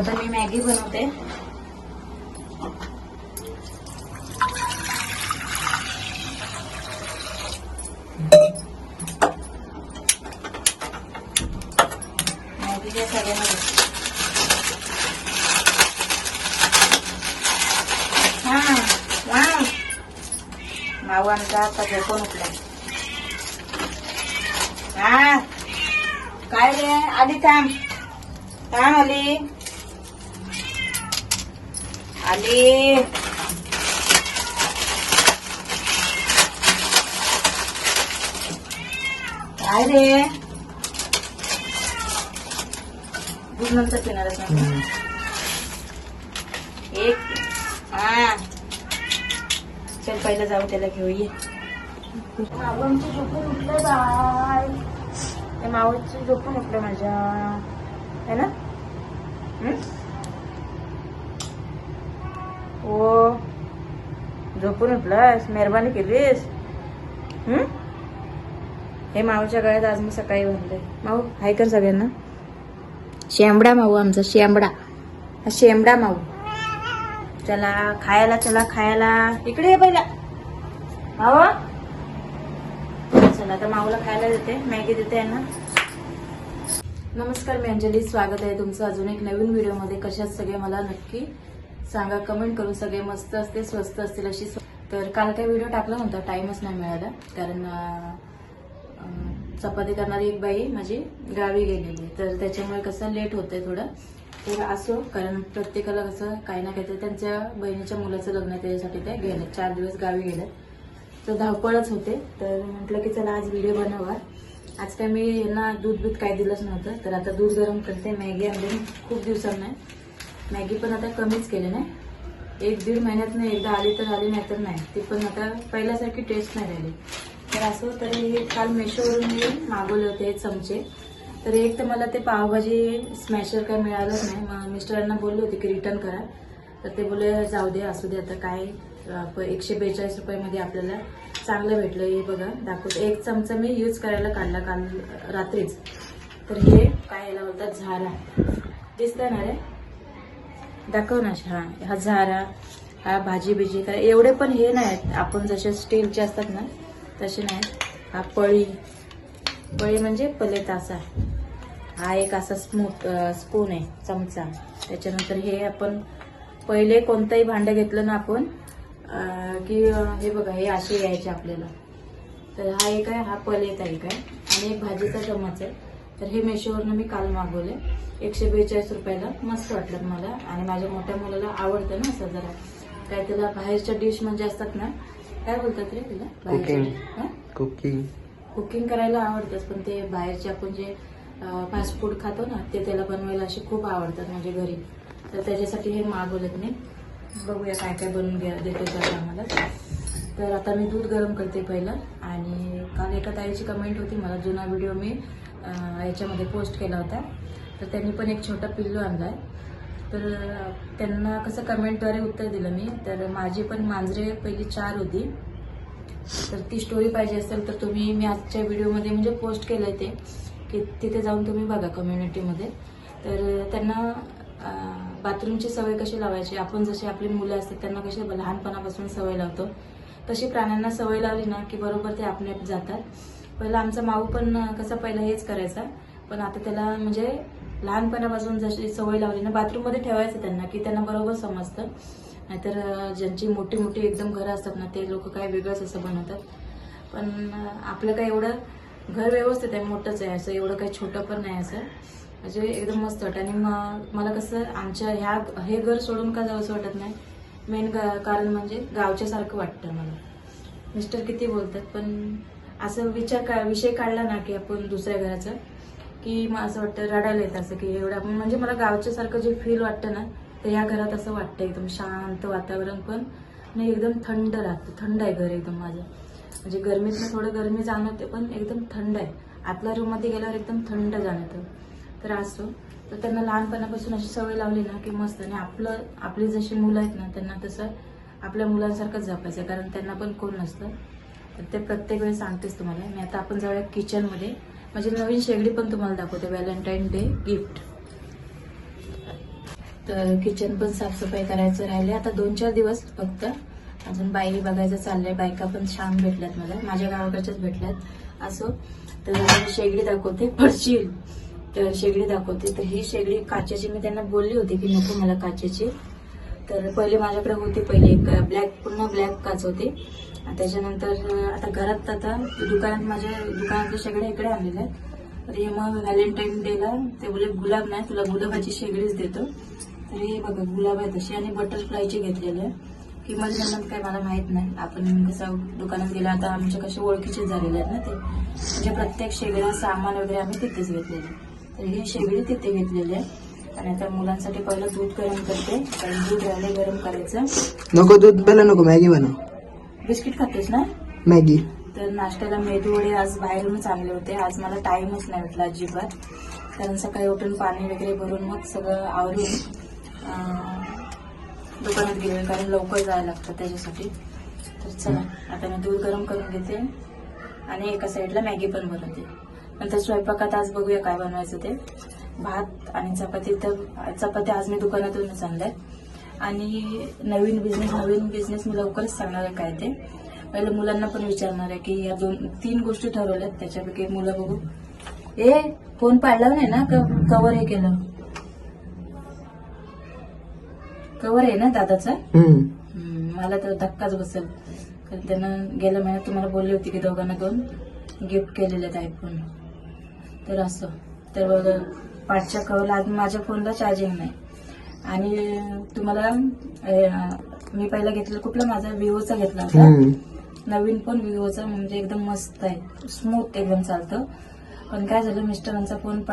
आता मी मॅगी बनवते. मॅगी काय सगळ्यांना हा माऊ आमचा आता झोपून उठला हा. काय रे? आधी थांब. थांब आली आली काय रे? दूध नंतर पिणारच एक हा. चल पहिलं जाऊ त्याला घेऊ ये. मावळची झोपून उठलं बाय त्या मावळची झोपून उठलं माझ्या. है ना? हो. झोपून उठलास? मेहरबानी केलीस? हे? माऊच्या गळ्यात आज मी सकाळी बांधले माऊ हाय कर सगळ्यांना. शेंबडा माऊ आमचा शेंबडा. हा शेंबडा माऊ. चला खायला चला खायला. इकडे ये पहिला. मावा चला आता माऊला खायला देते. मॅगी देते यांना. नमस्कार मी अंजली. स्वागत आहे तुमचं अजून एक नवीन व्हिडिओमध्ये. कशात सगळे? मला नक्की सांगा कमेंट करून सगळे मस्त असते स्वस्त असतील अशी तर काल काही व्हिडिओ टाकला नव्हता टाइमच नाही मिळाला. कारण चपाती करणारी एक बाई माझी गावी गेलेली तर त्याच्यामुळे कसं लेट होतंय थोडं. तर असो कारण प्रत्येकाला कसं काही ना काहीतरी त्यांच्या बहिणीच्या मुलाचं लग्न त्याच्यासाठी ते गेले. चार दिवस गावी गेले. तर धावपळच होते. तर म्हटलं की चला आज व्हिडिओ बनवा. आज काय मी यांना दूध बीध काय दिलंच नव्हतं. तर आता दूध गरम करते मॅगी आणली खूप दिवसांना. मॅगी पण आता कमीच केली नाही एक दीड महिन्यात नाही एकदा आली तर आली नाही तर नाही. ती पण आता पहिल्यासारखी टेस्ट नाही राहिली. तर असं तरी हे काल मेशोवरून मी मागवले होते हे चमचे. तर एक तर मला ते पावभाजी स्मॅशर काय मिळालंच नाही. मग मिस्टरांना बोलले होते की रिटर्न करा. तर ते बोलले जाऊ दे असू दे आता काय एकशे बेचाळीस रुपयामध्ये आपल्याला चांगलं भेटलं हे बघा दाखवतो. एक चमचा मी यूज करायला काढला काल रात्रीच. तर हे काय याला बोलतात झारा. दिसतंय ना रे? दाखव ना हा हा झारा हा भाजी बिजी काय एवढे पण हे नाहीत. आपण जसे स्टीलचे असतात ना तसे नाहीत. हा पळी पळी म्हणजे पले असा. हा एक असा स्मूथ स्पून आहे चमचा. त्याच्यानंतर हे आपण पहिले कोणतंही भांडं घेतलं ना आपण की हे बघा हे असे यायचे आपल्याला. तर हा एक आहे हा पलेत आहे काय आणि एक भाजीचा चमच आहे. तर हे मेशोवरनं मी काल मागवले एकशे बेचाळीस रुपयाला. मस्त वाटलं मला आणि माझ्या मोठ्या मुलाला आवडतं ना असं जरा. काय त्याला बाहेरच्या डिश म्हणजे असतात ना काय बोलतात रे तिला? कुकिंग. कुकिंग. करायला आवडतंच पण ते बाहेरचे आपण जे फास्ट फूड खातो ना ते त्याला बनवायला असे खूप आवडतात म्हणजे घरी. तर त्याच्यासाठी हे मागवलेत मी. बघूया काय काय बनवून घ्या देतो त्याला आम्हाला. तर आता मी दूध गरम करते पहिलं. आणि काल एका ताईची कमेंट होती मला जुना व्हिडिओ मी याच्यामध्ये पोस्ट केला होता. तर त्यांनी पण एक छोटा पिल्लू आणलाय. तर त्यांना कसं कमेंटद्वारे उत्तर दिलं मी. तर माझी पण मांजरे पहिली चार होती. तर ती स्टोरी पाहिजे असेल तर तुम्ही मी आजच्या व्हिडिओमध्ये म्हणजे पोस्ट केलंय ते की तिथे जाऊन तुम्ही बघा कम्युनिटीमध्ये तर त्यांना बाथरूमची सवय कशी लावायची? आपण जशी आपली मुलं असतात त्यांना कशी लहानपणापासून सवय लावतो? तशी प्राण्यांना सवय लावली ना की बरोबर ते आपले जातात. पहिला आमचा माऊ पण कसा कसं पहिलं हेच करायचा. पण आता त्याला म्हणजे लहानपणापासून जशी सवय लावली ना बाथरूममध्ये ठेवायचं त्यांना की त्यांना बरोबर समजतं. नाहीतर ज्यांची मोठी मोठी एकदम घरं असतात ना ते लोक काय वेगळंच असं बनवतात. पण आपलं काय एवढं घर व्यवस्थित आहे मोठंच आहे असं एवढं काही छोटं पण नाही असं. म्हणजे एकदम मस्त वाटतं. आणि मग मला कसं आमच्या ह्या हे घर सोडून का जावंसं वाटत नाही. मेन कारण म्हणजे गावच्यासारखं वाटतं मला. मिस्टर किती बोलतात पण असं विचार का विषय काढला ना की आपण दुसऱ्या घराचा की मग असं वाटतं रडायला येतं असं की एवढं आपण म्हणजे मला गावच्या सारखं जे फील वाटतं ना तर या घरात असं वाटतं एकदम शांत वातावरण पण आणि एकदम थंड राहतं. थंड आहे घर एकदम माझं. म्हणजे गरमीतनं थोडं गरमी जाणवते पण एकदम थंड आहे. आतल्या रूममध्ये गेल्यावर एकदम थंड जाणवतं. तर असो. तर त्यांना लहानपणापासून अशी सवय लावली ना की मस्त आणि आपलं आपली जशी मुलं आहेत ना त्यांना तसं आपल्या मुलांसारखंच जपायचं कारण त्यांना पण कोण नसतं. ते प्रत्येक वेळी सांगतेच तुम्हाला. मी आता आपण जाऊया किचनमध्ये म्हणजे नवीन शेगडी पण तुम्हाला दाखवते. व्हॅलेंटाईन डे गिफ्ट तर किचन पण साफसफाई करायचं राहिले आता दोन चार दिवस फक्त. अजून बाई बघायचं चाललंय. बायका पण छान भेटल्यात मला. माझ्या गावाकडच्याच भेटल्यात. असो. तर शेगडी दाखवते. पडशील तर शेगडी दाखवते. तर ही शेगडी काचेची मी त्यांना बोलली होती की नको मला काचेची. तर पहिले माझ्याकडे होती पहिले एक ब्लॅक पूर्ण ब्लॅक काच होती. त्याच्यानंतर आता घरात आता दुकानात माझ्या दुकानातले शेगड्या इकडे आणलेल्या आहेत. तर हे मग व्हॅलेंटाईन डेला ते बोले गुलाब नाही तुला गुलाबाची शेगडीच देतो. तर हे बघा गुलाब आहे तशी आणि बटरफ्लायची घेतलेली आहे किंमत किंमत काय मला माहीत नाही. आपण कसं दुकानात गेला आता आमच्या कसे ओळखीचे झालेले आहेत ना ते. म्हणजे प्रत्येक शेगडा सामान वगैरे आम्ही तिथेच घेतलेले तर हे शेगडी तिथे घेतलेली आहे आणि आता मुलांसाठी पहिलं दूध गरम करते. कारण दूध राहिले गरम करायचं. नको दूध पहिला नको मॅगी बनव. बिस्किट खातेस ना? मॅगी. तर नाश्त्याला मेदू वडे आज बाहेरूनच आणले होते. आज मला टाइमच नाही भेटला अजिबात. कारण सकाळी उठून पाणी वगैरे भरून मग सगळं आवरून दुकानात गेले. कारण लवकर जायला लागतं त्याच्यासाठी. तर चला आता मी दूध गरम करून घेते. आणि एका साईडला मॅगी पण बनवते. नंतर स्वयंपाकात आज बघूया काय बनवायचं ते. भात आणि चपाती तर चपाती आज मी दुकानातूनच आणल्यात. आणि नवीन बिझनेस नवीन बिझनेस मी लवकरच सांगणार आहे काय ते. पहिले मुलांना पण विचारणार आहे की या दोन तीन गोष्टी ठरवल्यात त्याच्यापैकी मुलं बघू. ए फोन पाडला नाही ना? कवर हे केलं. कवर आहे ना दादाचा? मला तर धक्काच बसेल. कारण त्यानं गेल्या महिन्यात तुम्हाला बोलली होती की दोघांना दोन गिफ्ट केलेले आहेत आयफोन तर असं. तर बघ, पाठच्या कवरला आज माझ्या फोनला चार्जिंग नाही. आणि तुम्हाला मी पहिला घेतलेला कुठला? माझा विवोचा घेतला होता. नवीन पण विवोचा म्हणजे एकदम मस्त आहे. स्मूथ एकदम चालतं. पण काय झालं मिस्टरांचा फोन